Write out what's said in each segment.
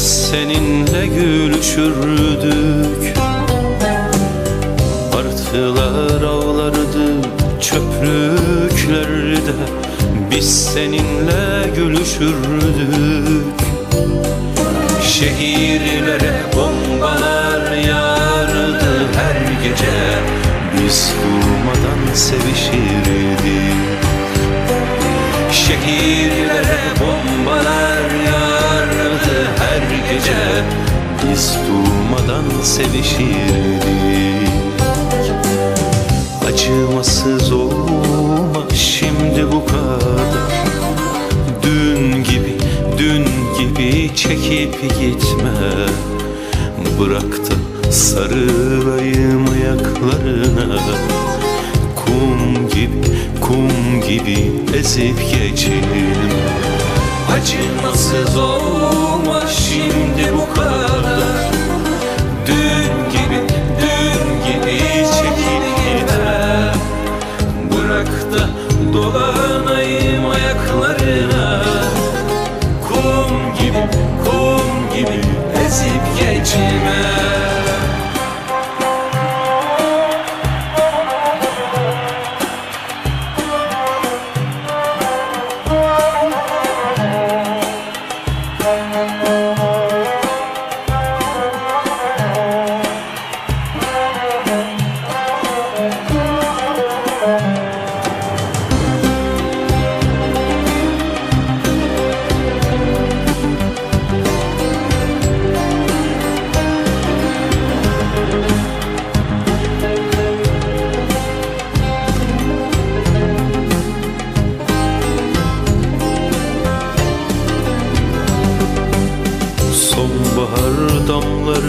seninle gülüşürdük. Martılar avlardı çöplüklerde Biz seninle gülüşürdük. Şehirlere bombalar yağardı her gece Biz durmadan sevişirdik. Şehirlere bombalar gece Biz durmadan sevişirdik. Acımasız olma şimdi bu kadar. Dün gibi, dün gibi çekip gitme. Bırak da sarılayım ayaklarına. Kum gibi, kum gibi ezip geçelim Acımasız olma şimdi bu kadar. Dün gibi, dün gibi çekip gitme Bırak da dolanayım ayaklarına. Kum gibi, kum gibi ezip geçme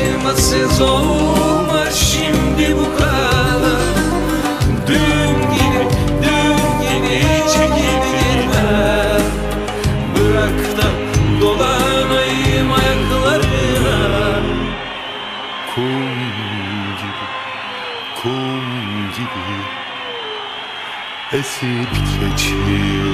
Acımasız olma şimdi bu kadar Dün gibi, dün gibi çekip gitme Bırak da dolanayım ayaklarına. Kum gibi, kum gibi Esip geçime